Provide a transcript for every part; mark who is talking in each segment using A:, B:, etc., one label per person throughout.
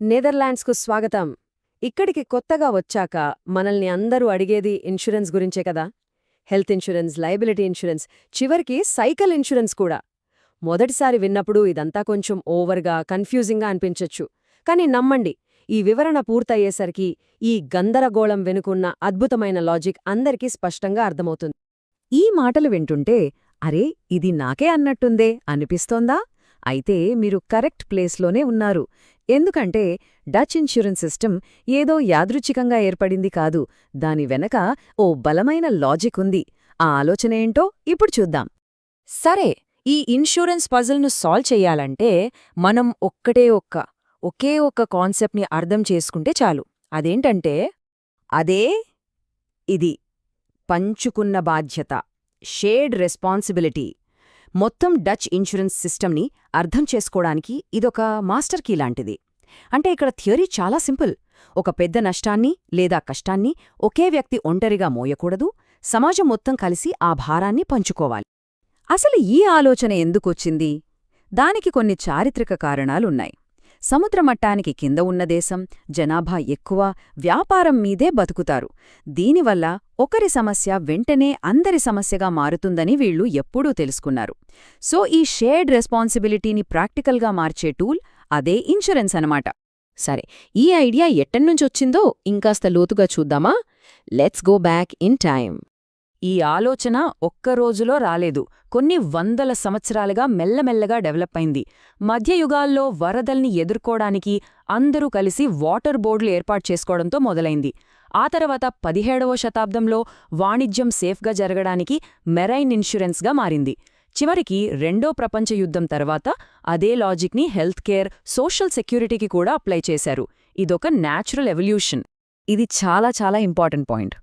A: నెదర్లాండ్స్కు స్వాగతం. ఇక్కడికి కొత్తగా వచ్చాక మనల్ని అందరూ అడిగేది ఇన్సూరెన్స్ గురించే కదా? హెల్త్ ఇన్సూరెన్స్ లయబిలిటీ ఇన్సూరెన్స్ చివరికి సైకిల్ ఇన్సూరెన్స్ కూడా. మొదటిసారి విన్నప్పుడు ఇదంతా కొంచెం ఓవర్గా కన్ఫ్యూజింగ్గా అనిపించొచ్చు. కానీ నమ్మండి ఈ వివరణ పూర్తయ్యేసరికి ఈ గందరగోళం వెనుకున్న అద్భుతమైన లాజిక్ అందరికీ స్పష్టంగా అర్థమవుతుంది.
B: ఈ మాటలు వింటుంటే అరే ఇది నాకే అన్నట్టుందే అనిపిస్తోందా? అయితే మీరు కరెక్ట్ ప్లేస్లోనే ఉన్నారు. ఎందుకంటే డచ్ ఇన్సూరెన్స్ సిస్టమ్ ఏదో యాదృచ్ఛికంగా ఏర్పడింది కాదు. దాని వెనక ఓ బలమైన లాజిక్ ఉంది. ఆ ఆలోచనేంటో ఇప్పుడు చూద్దాం.
C: సరే ఈ ఇన్సూరెన్స్ పజిల్ను సాల్వ్ చెయ్యాలంటే మనం ఒక్కటే ఒక్క ఒకే ఒక్క కాన్సెప్ట్ని అర్థం చేసుకుంటే చాలు. అదేంటంటే అదే ఇది. పంచుకున్న బాధ్యత. Shared responsibility. మొత్తం డచ్ ఇన్సూరెన్స్ సిస్టమ్ని అర్థం చేసుకోవడానికి ఇదొక మాస్టర్ కీ లాంటిది. అంటే ఇక్కడ థియరీ చాలా సింపుల్. ఒక పెద్ద నష్టాన్ని లేదా కష్టాన్ని ఒకే వ్యక్తి ఒంటరిగా మోయకూడదు. సమాజం మొత్తం కలిసి ఆ భారాన్ని పంచుకోవాలి.
B: అసలు ఈ ఆలోచన ఎందుకొచ్చింది? దానికి కొన్ని చారిత్రక కారణాలున్నాయి. సముద్రమట్టానికి కింద ఉన్న దేశం జనాభా ఎక్కువ వ్యాపారం మీదే బతుకుతారు. దీనివల్ల ఒకరి సమస్య వెంటనే అందరి సమస్యగా మారుతుందని వీళ్ళు ఎప్పుడూ తెలుసుకున్నారు. సో ఈ షేర్డ్ రెస్పాన్సిబిలిటీని ప్రాక్టికల్గా మార్చే టూల్ అదే ఇన్సూరెన్స్ అనమాట
C: సరే ఈ ఐడియా ఎట్టన్నుంచొచ్చిందో ఇంకాస్త లోతుగా చూద్దామా? Let's go back in time ఈ ఆలోచన ఒక్క రోజులో రాలేదు. కొన్ని వందల సంవత్సరాలుగా మెల్లమెల్లగా డెవలప్ అయింది. మధ్యయుగాల్లో వరదల్ని ఎదుర్కోడానికి అందరూ కలిసి వాటర్ బోర్డులు ఏర్పాటు చేసుకోవడంతో మొదలైంది. ఆ తర్వాత పదిహేడవ శతాబ్దంలో వాణిజ్యం సేఫ్గా జరగడానికి మెరైన్ ఇన్సూరెన్స్గా మారింది. చివరికి రెండో ప్రపంచ యుద్ధం తర్వాత అదే లాజిక్ని హెల్త్ కేర్ సోషల్ సెక్యూరిటీకి కూడా అప్లై చేశారు. ఇదొక న్యాచురల్ ఎవల్యూషన్.
B: ఇది చాలా చాలా ఇంపార్టెంట్ పాయింట్.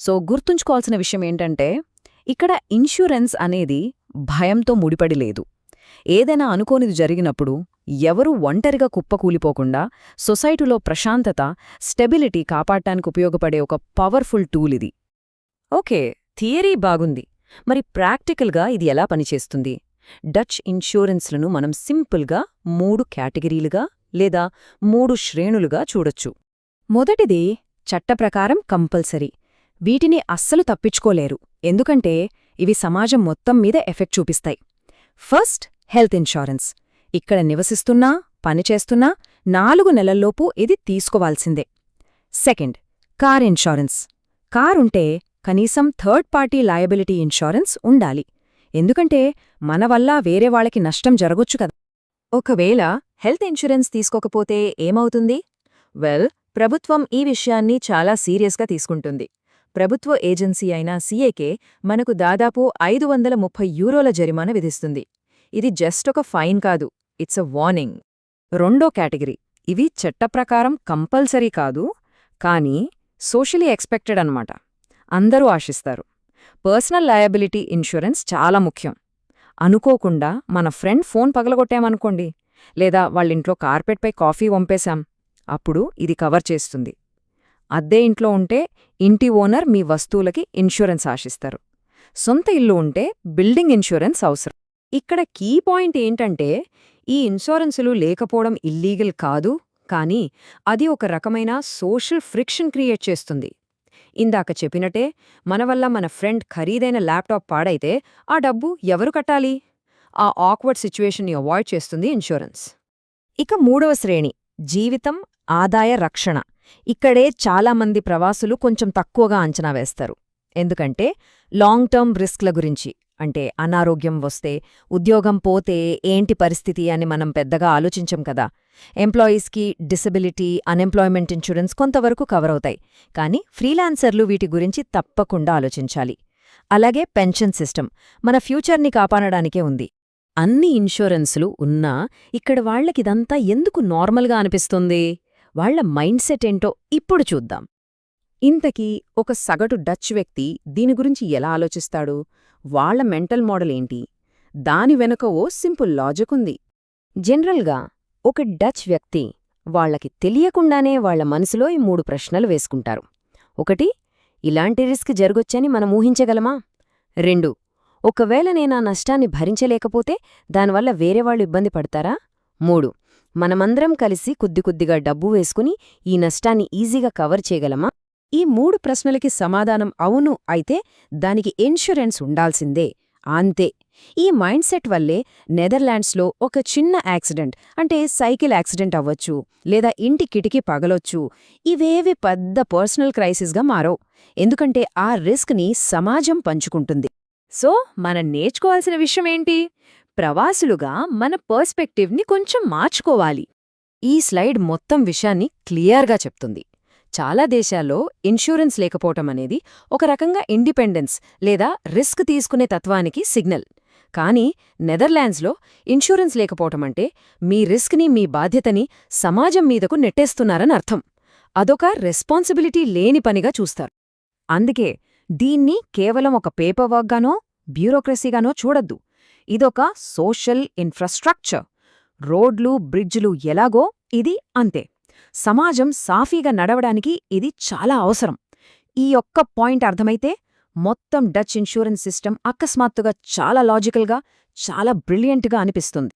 B: సో గుర్తుంచుకోవాల్సిన విషయం ఏంటంటే ఇక్కడ ఇన్సూరెన్స్ అనేది భయంతో ముడిపడి లేదు. ఏదైనా అనుకోనిది జరిగినప్పుడు ఎవరూ ఒంటరిగా కుప్పకూలిపోకుండా సొసైటీలో ప్రశాంతత స్టెబిలిటీ కాపాడటానికి ఉపయోగపడే ఒక పవర్ఫుల్ టూల్ ఇది.
C: ఓకే థియరీ బాగుంది. మరి ప్రాక్టికల్గా ఇది ఎలా పనిచేస్తుంది? డచ్ ఇన్షూరెన్స్లను మనం సింపుల్గా మూడు కేటగిరీలుగా లేదా మూడు శ్రేణులుగా చూడొచ్చు.
B: మొదటిది చట్టప్రకారం కంపల్సరీ. వీటిని అస్సలు తప్పించుకోలేరు. ఎందుకంటే ఇవి సమాజం మొత్తం మీద ఎఫెక్ట్ చూపిస్తాయి. First health insurance. ఇక్కడ నివసిస్తున్నా పనిచేస్తున్నా నాలుగు నెలల్లోపు ఇది తీసుకోవాల్సిందే. Second car insurance. కారుంటే కనీసం థర్డ్ పార్టీ లయబిలిటీ ఇన్షూరెన్స్ ఉండాలి. ఎందుకంటే మన వల్ల వేరే వాళ్ళకి నష్టం జరగొచ్చు కదా.
C: ఒకవేళ హెల్త్ ఇన్సూరెన్స్ తీసుకోకపోతే ఏమవుతుంది? వెల్ ప్రభుత్వం ఈ విషయాన్ని చాలా సీరియస్గా తీసుకుంటుంది. ప్రభుత్వ ఏజెన్సీ అయిన సీఏకే మనకు దాదాపు ఐదు వందల ముప్పై యూరోల జరిమానా విధిస్తుంది. ఇది జస్ట్ ఒక ఫైన్ కాదు. It's a warning.
B: రెండో కేటగిరీ. ఇవి చట్టప్రకారం కంపల్సరీ కాదు కానీ సోషలీ ఎక్స్పెక్టెడ్ అన్నమాట. అందరూ ఆశిస్తారు. పర్సనల్ లయబిలిటీ ఇన్సూరెన్స్ చాలా ముఖ్యం. అనుకోకుండా మన ఫ్రెండ్ ఫోన్ పగలగొట్టామనుకోండి లేదా వాళ్ళింట్లో కార్పెట్పై కాఫీ వంపేశాం అప్పుడు ఇది కవర్ చేస్తుంది. అద్దె ఇంట్లో ఉంటే ఇంటి ఓనర్ మీ వస్తువులకి ఇన్సూరెన్స్ ఆశిస్తారు. సొంత ఇల్లు ఉంటే బిల్డింగ్ ఇన్సూరెన్స్ అవసరం.
C: ఇక్కడ కీ పాయింట్ ఏంటంటే ఈ ఇన్సూరెన్సులు లేకపోవడం ఇల్లీగల్ కాదు కానీ అది ఒక రకమైన సోషల్ ఫ్రిక్షన్ క్రియేట్ చేస్తుంది. ఇందాక చెప్పినట్టే మన వల్ల మన ఫ్రెండ్ ఖరీదైన ల్యాప్టాప్ పాడైతే ఆ డబ్బు ఎవరు కట్టాలి? ఆ ఆక్వర్డ్ సిచ్యువేషన్ని అవాయిడ్ చేస్తుంది ఇన్సూరెన్స్.
B: ఇక మూడవ శ్రేణి జీవితం ఆదాయ రక్షణ. ఇక్కడే చాలామంది ప్రవాసులు కొంచెం తక్కువగా అంచనా వేస్తారు. ఎందుకంటే లాంగ్ టర్మ్ రిస్క్ల గురించి అంటే అనారోగ్యం వస్తే ఉద్యోగం పోతే ఏంటి పరిస్థితి అని మనం పెద్దగా ఆలోచించం కదా. ఎంప్లాయీస్కి డిసబిలిటీ అన్ఎంప్లాయ్మెంట్ ఇన్సూరెన్స్ కొంతవరకు కవర్ అవుతాయి కానీ ఫ్రీలాన్సర్లు వీటి గురించి తప్పకుండా ఆలోచించాలి. అలాగే పెన్షన్ సిస్టమ్ మన ఫ్యూచర్ని కాపాడడానికే ఉంది.
C: అన్ని ఇన్సూరెన్సులు ఉన్నా ఇక్కడ వాళ్ళకిదంతా ఎందుకు నార్మల్గా అనిపిస్తుంది? వాళ్ళ మైండ్ సెట్ ఏంటో ఇప్పుడు చూద్దాం.
B: ఇంతకీ ఒక సగటు డచ్ వ్యక్తి దీని గురించి ఎలా ఆలోచిస్తాడు? వాళ్ళ మెంటల్ మోడల్ ఏంటి? దాని వెనుక ఓ సింపుల్ లాజిక్ ఉంది.
C: జనరల్గా ఒక డచ్ వ్యక్తి వాళ్ళకి తెలియకుండానే వాళ్ళ మనసులో ఈ మూడు ప్రశ్నలు వేసుకుంటారు. ఒకటి ఇలాంటి రిస్క్ జరగొచ్చని మనం ఊహించగలమా? రెండు ఒకవేళ నేనా నష్టాన్ని భరించలేకపోతే దానివల్ల వేరేవాళ్ళు ఇబ్బంది పడతారా? మూడు మనమందరం కలిసి కొద్ది కొద్దిగా డబ్బు వేసుకుని ఈ నష్టాన్ని ఈజీగా కవర్ చేయగలమా?
D: ఈ మూడు ప్రశ్నలకి సమాధానం అవును అయితే దానికి ఇన్సూరెన్స్ ఉండాల్సిందే. అంతే. ఈ మైండ్ సెట్ వల్లే నెదర్లాండ్స్లో ఒక చిన్న యాక్సిడెంట్ అంటే సైకిల్ యాక్సిడెంట్ అవ్వచ్చు లేదా ఇంటి కిటికీ పగలొచ్చు. ఇవేవి పెద్ద పర్సనల్ క్రైసిస్గా మారో ఎందుకంటే ఆ రిస్క్ని సమాజం పంచుకుంటుంది.
B: సో మనం నేర్చుకోవాల్సిన విషయమేంటి ప్రవాసులుగా మన పర్స్పెక్టివ్ని కొంచెం మార్చుకోవాలి.
C: ఈ స్లైడ్ మొత్తం విషయాన్ని క్లియర్గా చెప్తుంది. చాలా దేశాల్లో ఇన్సూరెన్స్ లేకపోవటం అనేది ఒక రకంగా ఇండిపెండెన్స్ లేదా రిస్క్ తీసుకునే తత్వానికి సిగ్నల్. కానీ నెదర్లాండ్స్లో ఇన్సూరెన్స్ లేకపోవటం అంటే మీ రిస్క్ని మీ బాధ్యతని సమాజం మీదకు నెట్టేస్తున్నారని అర్థం. అదొక రెస్పాన్సిబిలిటీ లేని పనిగా చూస్తారు.
B: అందుకే దీన్ని కేవలం ఒక పేపర్ వర్క్గానో బ్యూరోక్రసీగానో చూడొద్దు. ఇదొక సోషల్ ఇన్ఫ్రాస్ట్రక్చర్. రోడ్లు బ్రిడ్జ్లు ఎలాగో ఇది అంతే. సమాజం సాఫీగా నడవడానికి ఇది చాలా అవసరం. ఈ ఒక్క పాయింట్ అర్థమైతే మొత్తం డచ్ ఇన్సూరెన్స్ సిస్టమ్ అకస్మాత్తుగా చాలా లాజికల్గా చాలా బ్రిలియంట్గా అనిపిస్తుంది.